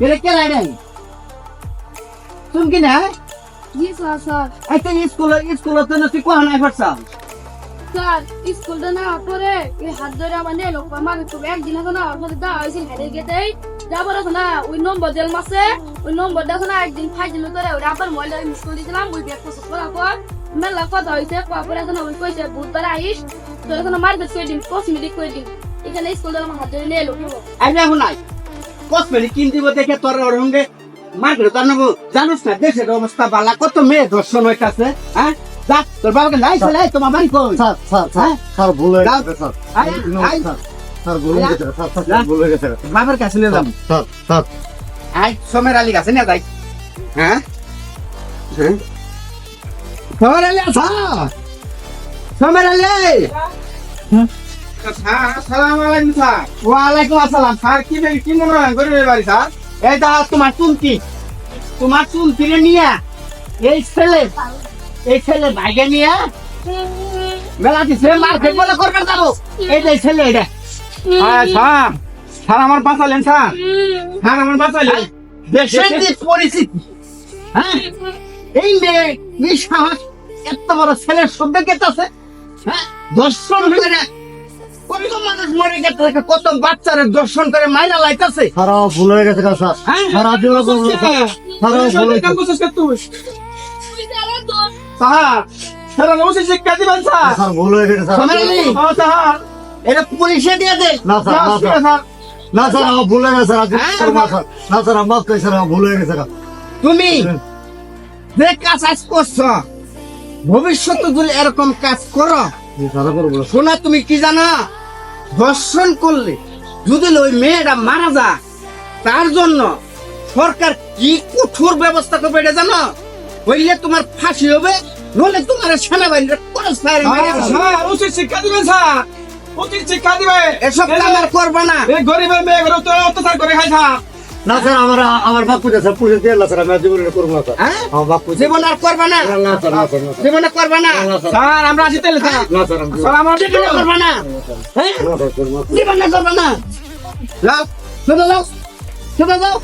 এটা কে লাইন তুমি কি না? জি স্যার স্যার। একটা স্কুল স্কুল তো না তুই কোন নাই পারছা স্যার স্কুলটা না পরে এই হাত ধরে নেই লোক আমার তো একদিন আছে না ওর সাথে হেরে গেতেই যাবার না ওই নম্বর দিল মাসে ওই নম্বরটা আছে না একদিন খাই দিল তোরে ওই আবার মহিলা মিস করে দিয়েছিলাম ওই ব্যাগ পোস্ট করার পর মেলা কথা হয়েছে পরে আছে ওই কইছে বুধবার আইস তোর এখন মার্কেট করে দিন কসমেটিক করে দিন এখানে স্কুলটা আমার হাত ধরে নিয়ে এলো। আই না নাই কসমেটিক কিন দিব দেখে তোর ওর সঙ্গে। মার্কেট তার নেব জানিস না দেশের অবস্থা বালা কত মেয়ে ধর্ষণ হইতাছে হ্যাঁ? যা তোর বাবাকে নাই চলে তোমার বাড়ি কই? স্যার স্যার হ্যাঁ? স্যার ভুল হয়ে। গেছে স্যার। স্যার স্যার ভুল হয়ে গেছে স্যার স্যার। স্যার ভুল হয়ে গেছে। বাবার কাছে নিয়ে যাম স্যার স্যার আই সোমের আলী কাছে নিয়ে যাই। হ্যাঁ? হ্যাঁ? সোমের আলী আসা সোমের আলী! স্যার ওয়ালাইকুম আসসালাম। স্যার কি কি মনে হয় গরিবের বাড়ি স্যার? এই দা তোমার চুলকি তোমার নিয়ে। এই ছেলে এই ছেলে ভাইকে নিয়ে মেলা দিছে মার্কেট বলে করবে যাব। এই যে ছেলে এটা হ্যাঁ স্যার। স্যার আমার বাঁচালেন স্যার। স্যার আমার বাঁচালেন। দেশের যে পরিস্থিতি হ্যাঁ? এই মেয়ে এই সাহস এত বড় ছেলের সঙ্গে গেতেছে হ্যাঁ? দর্শন কত মানুষ মরে গেছে কত বাচ্চারা দর্শন করে মাইরা লাইতাছে। স্যার ভুল হয়ে গেছে স্যার হ্যাঁ? স্যার আজ এরকম করব না, স্যার স্যার আমার ভুল হয়ে গেছে। স্যার স্যার অবশ্যই শিক্ষা দিবেন স্যার স্যার ভুল হয়ে গেছে স্যার। স্যার এটা পুলিশে দিয়ে দে। না, স্যার, না, স্যার। স্যার না স্যার আমার ভুল হয়ে গেছে স্যার আজ হ্যাঁ, করব না, স্যার আমার মাফ করি স্যার আমার ভুল হয়ে গেছে তুমি যে কাজ আজ করছ ভবিষ্যতে যদি এরকম কাজ করো। শোনা তুমি কি জানা? ধর্ষণ করলে যদি ওই মেয়েটা মারা যায় তার জন্য সরকার কি কঠোর ব্যবস্থা করবে এটা জানো? হইলে তোমার ফাঁসি হবে নলে তোমার সেনাবাহিনীর কোনো ফায়ার স্যার উচিত শিক্ষা দিবেন স্যার। উচিত শিক্ষা দিবে এসব আর করবে না। এই গরিবের তো অত্যাচার করে খাই না স্যার আমার আমার বাপ পুজো স্যার পুলিশ দিয়ে স্যার আমি জীবনে করব না স্যার। হ্যাঁ? আমার বাপ পুজো। জীবন আর করবে না? না স্যার না স্যার। জীবনে করবে না? স্যার। আমরা আছি তাহলে স্যার। না স্যার স্যার আমার জীবনে করবে না? হ্যাঁ। জীবনে করবে না? যাও চলে যাও চলে যাও।